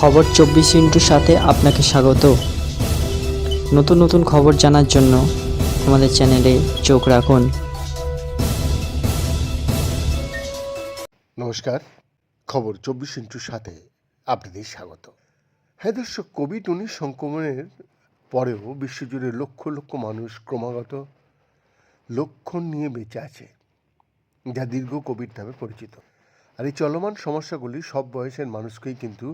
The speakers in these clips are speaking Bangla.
খবর চব্বিশ ইন্টুর সাথে আপনাকে স্বাগত। নতুন নতুন খবর জানার জন্য আমাদের চ্যানেলে চোখ রাখুন। নমস্কার, খবর চব্বিশ ইন্টুর সাথে আপনাদের স্বাগত। হ্যাঁ দর্শক কোভিড উনিশ সংক্রমণের পরেও বিশ্বজুড়ে লক্ষ লক্ষ মানুষ ক্রমাগত লক্ষণ নিয়ে বেঁচে আছে, যা দীর্ঘ কোভিড নামে পরিচিত। আর এই চলমান সমস্যাগুলি সব বয়সের মানুষকেই কিন্তু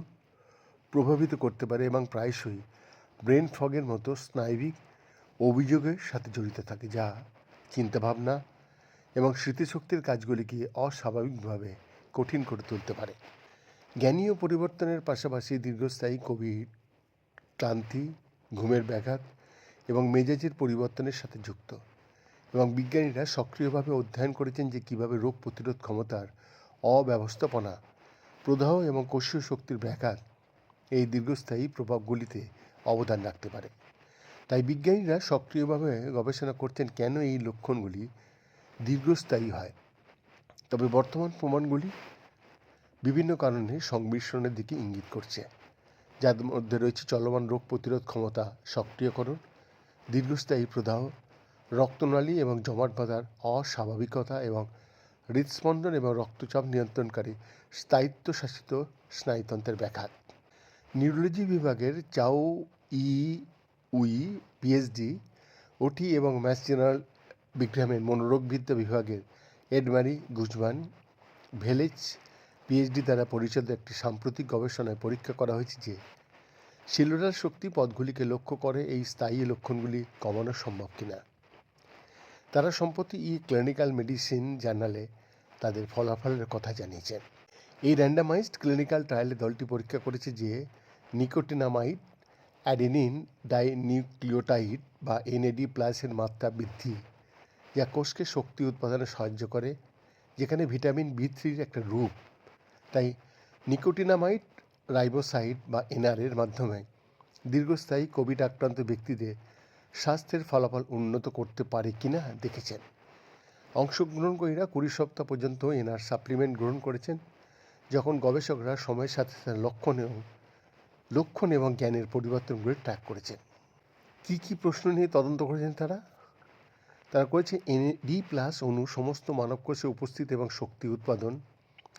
প্রভাবিত করতে পারে এবং প্রায়শই ব্রেন ফগের মতো স্নায়বিক অভিযোগের সাথে জড়িত থাকে, যা চিন্তাভাবনা এবং স্মৃতিশক্তির কাজগুলিকে অস্বাভাবিকভাবে কঠিন করে তুলতে পারে। জ্ঞানীয় পরিবর্তনের পাশাপাশি দীর্ঘস্থায়ী কোভিড ক্লান্তি, ঘুমের ব্যাঘাত এবং মেজাজের পরিবর্তনের সাথে যুক্ত এবং বিজ্ঞানীরা সক্রিয়ভাবে অধ্যয়ন করেছেন যে কীভাবে রোগ প্রতিরোধ ক্ষমতার অব্যবস্থাপনা, প্রদাহ এবং কোষীয় শক্তির ব্যাঘাত এই দীর্ঘস্থায়ী প্রভাবগুলিতে অবদান রাখতে পারে। তাই বিজ্ঞানীরা সক্রিয়ভাবে গবেষণা করছেন কেন এই লক্ষণগুলি দীর্ঘস্থায়ী হয়। তবে বর্তমান প্রমাণগুলি বিভিন্ন কারণে সংমিশ্রণের দিকে ইঙ্গিত করছে। যার মধ্যে রয়েছে চলমান রোগ প্রতিরোধ ক্ষমতা সক্রিয়করণ, দীর্ঘস্থায়ী প্রদাহ, রক্তনালী এবং জমাট বাঁধার অস্বাভাবিকতা এবং হৃদস্পন্দন এবং রক্তচাপ নিয়ন্ত্রণকারী স্থায়িত্বশাসিত স্নায়ুতন্ত্রের ব্যাঘাত। নিউরোলজি বিভাগের চাও ই উই পিএইচডি ওটি এবং ম্যাস জেনারেল বিক্রমের মনোরোগবিদ্যা বিভাগের এডমারি গুজমান ভেলেজ পিএইচডি দ্বারা পরিচালিত একটি সাম্প্রতিক গবেষণায় পরীক্ষা করা হয়েছে যে সেলুলার শক্তি পদগুলিকে লক্ষ্য করে এই স্থায়ী লক্ষণগুলি কমানো সম্ভব কিনা। তারা সম্প্রতি ই ক্লিনিক্যাল মেডিসিন জার্নালে তাদের ফলাফলের কথা জানিয়েছেন। এই র্যান্ডামাইজড ক্লিনিক্যাল ট্রায়ালে দলটি পরীক্ষা করেছে যে নিকোটিনামাইড অ্যাডেনিন ডাইনিউক্লিওটাইড বা এনএডি প্লাসের মাত্রা বৃদ্ধি, যা কোষকে শক্তি উৎপাদনে সাহায্য করে, যেখানে ভিটামিন বি থ্রির একটা রূপ। তাই নিকোটিনামাইড রাইবোসাইড বা এনআরের মাধ্যমে দীর্ঘস্থায়ী কোভিড আক্রান্ত ব্যক্তিদের স্বাস্থ্যের ফলাফল উন্নত করতে পারে কিনা দেখেছেন। অংশগ্রহণকারীরা কুড়ি সপ্তাহ পর্যন্ত এনআর সাপ্লিমেন্ট গ্রহণ করেছেন, যখন গবেষকরা সময়ের সাথে সাথে লক্ষণ এবং লক্ষণ এবং জ্ঞানের পরিবর্তনগুলি ট্র্যাক করেছেন। কী কী প্রশ্ন নিয়ে তদন্ত করেছেন তারা? তারা করেছে এন ডি প্লাস অণু, সমস্ত মানব কোষে উপস্থিত এবং শক্তি উৎপাদন,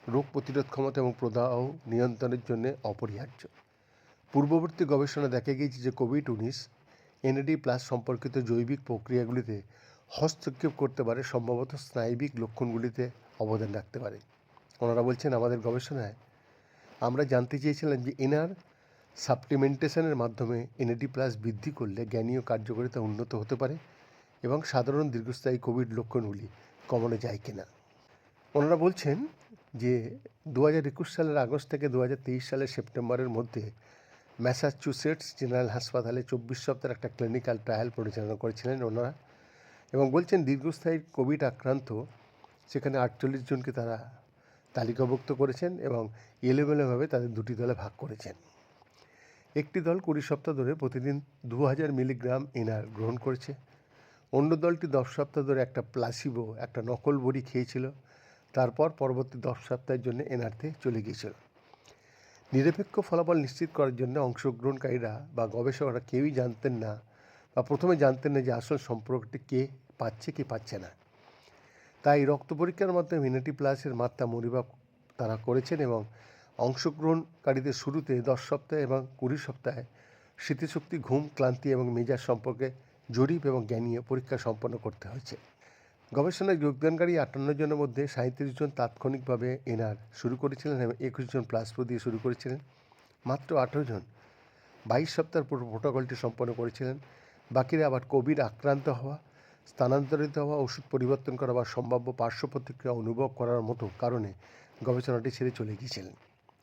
রোগ প্রতিরোধ ক্ষমতা এবং প্রদাহ নিয়ন্ত্রণের জন্য অপরিহার্য। পূর্ববর্তী গবেষণা দেখা গিয়েছে যে কোভিড উনিশ এনএডি প্লাস সম্পর্কিত জৈবিক প্রক্রিয়াগুলিতে হস্তক্ষেপ করতে পারে, সম্ভবত স্নায়বিক লক্ষণগুলিতে অবদান রাখতে পারে। ওনারা বলছেন, আমাদের গবেষণায় আমরা জানতে চেয়েছিলাম যে এনার সাপ্লিমেন্টেশনের মাধ্যমে এনএডি প্লাস বৃদ্ধি করলে জ্ঞানীয় কার্যকারিতা উন্নত হতে পারে এবং সাধারণ দীর্ঘস্থায়ী কোভিড লক্ষণগুলি কমানো যায় কিনা। ওনারা বলছেন যে দু হাজার একুশ সালের আগস্ট থেকে দু হাজার তেইশ সালের সেপ্টেম্বরের মধ্যে ম্যাসাচুসেটস জেনারেল হাসপাতালে চব্বিশ সপ্তাহের একটা ক্লিনিক্যাল ট্রায়াল পরিচালনা করেছিলেন ওনারা এবং বলছেন দীর্ঘস্থায়ী কোভিড আক্রান্ত সেখানে আটচল্লিশ জনকে তারা তালিকাভুক্ত করেছেন এবং এলোমেলোভাবে তাদের দুটি দলে ভাগ করেছেন। একটি দল কুড়ি সপ্তাহ ধরে প্রতিদিন দু হাজার মিলিগ্রাম এনআর গ্রহণ করেছে। অন্য দলটি দশ সপ্তাহ ধরে একটা প্লাসিবো, একটা নকল বড়ি খেয়েছিল। তারপর পরবর্তী দশ সপ্তাহের জন্য এনআরতে চলে গিয়েছিল। নিরপেক্ষ ফলাফল নিশ্চিত করার জন্য অংশগ্রহণকারীরা বা গবেষকরা কেউই জানতেন না বা প্রথমে জানতেন না যে আসল সম্পর্কটি কে পাচ্ছে, কি পাচ্ছে না। তাই রক্ত পরীক্ষার মাধ্যমে ইউনিটি প্লাসের মাত্রা মরিমাপ তারা করেছেন এবং অংশগ্রহণকারীদের শুরুতে দশ সপ্তাহে এবং কুড়ি সপ্তাহে স্মৃতিশক্তি, ঘুম, ক্লান্তি এবং মেজাজ সম্পর্কে জরিপ এবং জ্ঞানীয় পরীক্ষা সম্পন্ন করতে হয়েছে। গবেষণায় যোগদানকারী আটান্ন জনের মধ্যে সাঁত্রিশ জন তাৎক্ষণিকভাবে এনআর শুরু করেছিলেন এবং একুশ জন প্লাসপো দিয়ে শুরু করেছিলেন। মাত্র আঠেরো জন বাইশ সপ্তাহের পুরো প্রোটোকলটি সম্পন্ন করেছিলেন। বাকিরা আবার কোভিড আক্রান্ত হওয়া, স্থানান্তরিত হওয়া, ওষুধ পরিবর্তন করা বা সম্ভাব্য পার্শ্ব প্রতিক্রিয়া অনুভব করার মতো কারণে গবেষণাটি ছেড়ে চলে গিয়েছিলেন।